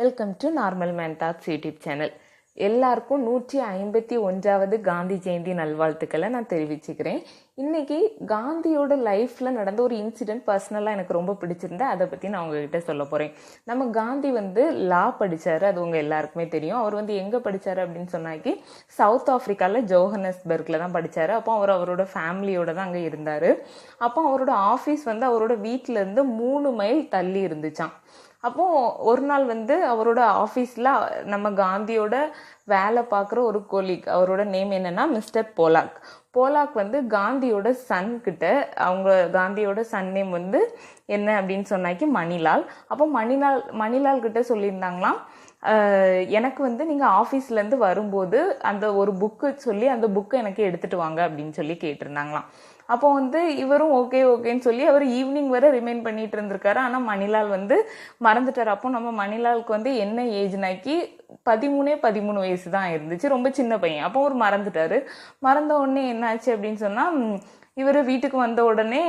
Welcome to normal man thoughts YouTube channel எல்லாருக்கும் நூற்றி ஐம்பத்தி ஒன்றாவது காந்தி ஜெயந்தி நல்வாழ்த்துக்களை நான் தெரிவிச்சுக்கிறேன். இன்றைக்கி காந்தியோட லைஃப்பில் நடந்த ஒரு இன்சிடென்ட் பர்சனலாக எனக்கு ரொம்ப பிடிச்சிருந்தா அதை பற்றி நான் உங்ககிட்ட சொல்ல போகிறேன் நம்ம காந்தி வந்து லா படித்தார் அது உங்கள் எல்லாருக்குமே தெரியும். அவர் வந்து எங்கே படித்தார் அப்படின்னு சொன்னாக்கி சவுத் ஆஃப்ரிக்காவில் ஜோஹனஸ்பர்கில் தான் படித்தார் அப்போ அவர் அவரோட ஃபேமிலியோட தான் அங்கே இருந்தார். அப்போ அவரோட ஆஃபீஸ் வந்து அவரோட வீட்டிலேருந்து மூணு மைல் தள்ளி இருந்துச்சாம். அப்போ ஒரு நாள் வந்து அவரோட ஆஃபீஸில் நம்ம காந்தியோட வேலை பார்க்குற ஒரு கொலீக் அவரோட நேம் என்னன்னா மிஸ்டர் போலாக் போலாக் வந்து காந்தியோட சன் கிட்ட அவங்க காந்தியோட சன் நேம் வந்து என்ன அப்படின்னு சொன்னாக்கி மணிலால். அப்போ மணிலால் மணிலால் கிட்ட சொல்லியிருந்தாங்களாம் எனக்கு வந்து நீங்கள் ஆஃபீஸ்லேருந்து வரும்போது அந்த ஒரு புக்கு சொல்லி அந்த புக்கை எனக்கு எடுத்துட்டு வாங்க அப்படின்னு சொல்லி கேட்டிருந்தாங்களாம். அப்போ வந்து இவரும் ஓகே ஓகேன்னு சொல்லி அவர் ஈவினிங் வரை ரிமைன் பண்ணிட்டு இருந்திருக்காரு. ஆனால் மணிலால் வந்து மறந்துட்டார். அப்போ நம்ம மணிலாலுக்கு வந்து என்ன ஏஜ்னாக்கி பதிமூணே பதிமூணு வயசு தான் இருந்துச்சு. ரொம்ப சின்ன பையன். அப்போ அவர் மறந்துட்டாரு. மறந்த உடனே என்னாச்சு அப்படின்னு சொன்னால் இவர் வீட்டுக்கு வந்த உடனே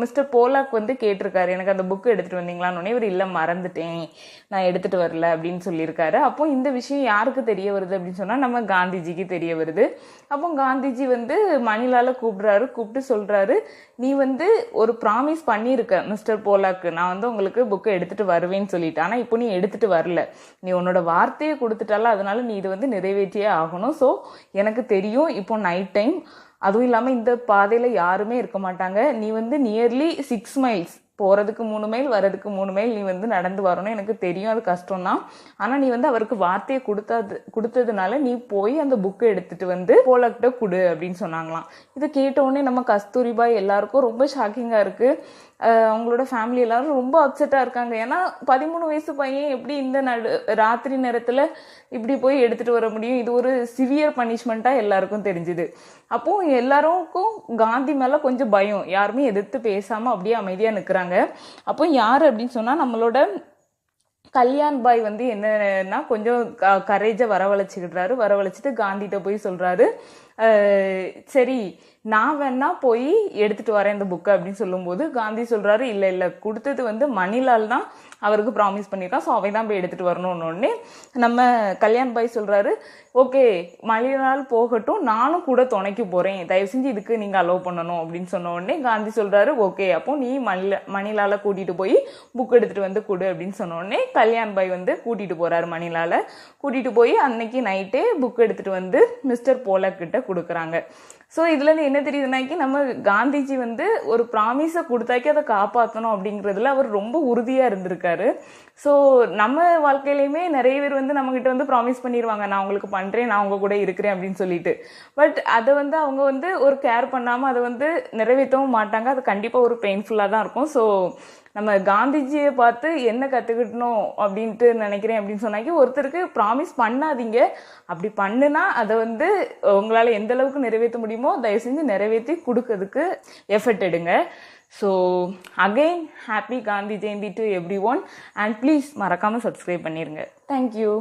மிஸ்டர் போலாக் வந்து கேட்டிருக்காரு. எனக்கு அந்த புக்கு எடுத்துகிட்டு வந்தீங்களான்னு உடனே இவர் இல்லை மறந்துட்டேன். நான் எடுத்துகிட்டு வரல. அப்படின்னு சொல்லியிருக்காரு. அப்போ இந்த விஷயம் யாருக்கு தெரிய வருது அப்படின்னு சொன்னால் நம்ம காந்திஜிக்கு தெரிய வருது. அப்போ காந்திஜி வந்து மணிலால் கூப்பிடுறாரு. கூப்பிட்டு சொல்றாரு நீ வந்து ஒரு ப்ராமிஸ் பண்ணியிருக்க மிஸ்டர் போலாக்கு. நான் வந்து உங்களுக்கு புக்கை எடுத்துட்டு வருவேன்னு சொல்லிட்டு. ஆனா இப்போ நீ எடுத்துட்டு வரல. நீ உன்னோட வார்த்தையை கொடுத்துட்டால அதனால நீ இது வந்து நிறைவேற்றியே ஆகணும். ஸோ எனக்கு தெரியும் இப்போ நைட் டைம் அதுவும் இல்லாமல் இந்த பாதையில் யாருமே இருக்க மாட்டாங்க. நீ வந்து நியர்லி சிக்ஸ் மைல்ஸ் போகிறதுக்கு மூணு மைல் வர்றதுக்கு மூணு மைல் நீ வந்து நடந்து வரணும். எனக்கு தெரியும் அது கஷ்டம் தான் ஆனால் நீ வந்து அவருக்கு வார்த்தையை கொடுத்தது கொடுத்ததுனால நீ போய் அந்த புக்கை எடுத்துட்டு வந்து போலக்கிட்ட கொடு அப்படின்னு சொன்னாங்களாம். இதை கேட்ட உடனே நம்ம கஸ்தூரிபாய் எல்லாருக்கும் ரொம்ப ஷாக்கிங்காக இருக்குது அவங்களோட ஃபேமிலி எல்லாரும் ரொம்ப அப்செட்டாக இருக்காங்க. ஏன்னா பதிமூணு வயசு பையன் எப்படி இந்த நடு ராத்திரி நேரத்தில் இப்படி போய் எடுத்துகிட்டு வர முடியும்? இது ஒரு சிவியர் பனிஷ்மெண்ட்டாக எல்லாருக்கும் தெரிஞ்சுது. அப்போ எல்லாருக்கும் காந்தி மேலே கொஞ்சம் பயம். யாருமே எதிர்த்து பேசாமல் அப்படியே அமைதியாக நிற்கிறாங்க அப்போ யார் அப்படின்னு சொன்னால் நம்மளோட கல்யாண் பாய் வந்து என்னன்னா கொஞ்சம் கரேஜை வரவழைச்சிக்கிடுறாரு. வரவழைச்சிட்டு காந்திகிட்ட போய் சொல்கிறாரு சரி நான் வேணா போய் எடுத்துட்டு வரேன் இந்த புக்கை அப்படின்னு சொல்லும்போது காந்தி சொல்றாரு இல்லை இல்லை கொடுத்தது வந்து மணிலால் தான் அவருக்கு ப்ராமிஸ் பண்ணியிருக்கான். ஸோ அவை தான் போய் எடுத்துட்டு வரணும்னு நம்ம கல்யாண் பாய் சொல்றாரு ஓகே மணிலால் போகட்டும். நானும் கூட துணைக்கு போறேன். தயவு செஞ்சு இதுக்கு நீங்க அலோவ் பண்ணணும். அப்படின்னு சொன்ன உடனே காந்தி சொல்றாரு ஓகே அப்போ நீ மணில மணிலால கூட்டிட்டு போய் புக் எடுத்துட்டு வந்து கொடு. அப்படின்னு சொன்ன உடனே கல்யாண் பாய் வந்து கூட்டிட்டு போறாரு மணிலால. கூட்டிட்டு போய் அன்னைக்கு நைட்டே புக் எடுத்துட்டு வந்து மிஸ்டர் போலக்கிட்ட கொடுக்குறாங்க. ஸோ இதுலேருந்து என்ன தெரியுதுனாக்கி நம்ம காந்திஜி வந்து ஒரு ப்ராமிஸை கொடுத்தாக்கி அதை காப்பாற்றணும் அப்படிங்கிறதுல அவர் ரொம்ப உறுதியாக இருந்திருக்காரு. ஸோ நம்ம வாழ்க்கையிலையுமே நிறைய பேர் வந்து நம்மக்கிட்ட வந்து ப்ராமிஸ் பண்ணிடுவாங்க நான் உங்களுக்கு பண்ணுறேன் நான் உங்கள் கூட இருக்கிறேன் அப்படின்னு சொல்லிட்டு. பட் அதை வந்து அவங்க வந்து ஒரு கேர் பண்ணாமல் அதை வந்து நிறைவேற்றவும் மாட்டாங்க. அது கண்டிப்பாக ஒரு பெயின்ஃபுல்லாக தான் இருக்கும். ஸோ நம்ம காந்திஜியை பார்த்து என்ன கற்றுக்கிட்டணும் அப்படின்ட்டு நினைக்கிறேன் அப்படின்னு சொன்னாக்கி ஒருத்தருக்கு ப்ராமிஸ் பண்ணாதீங்க. அப்படி பண்ணுனா அதை வந்து உங்களால் எந்த அளவுக்கு நிறைவேற்ற முடியுமோ தயவு செஞ்சு நிறைவேற்றி கொடுக்கறதுக்கு எஃபர்ட் எடுங்க. So again happy Gandhi Jayanthi to everyone and please மறக்காமல் சப்ஸ்கிரைப் பண்ணிடுங்க தேங்க்யூ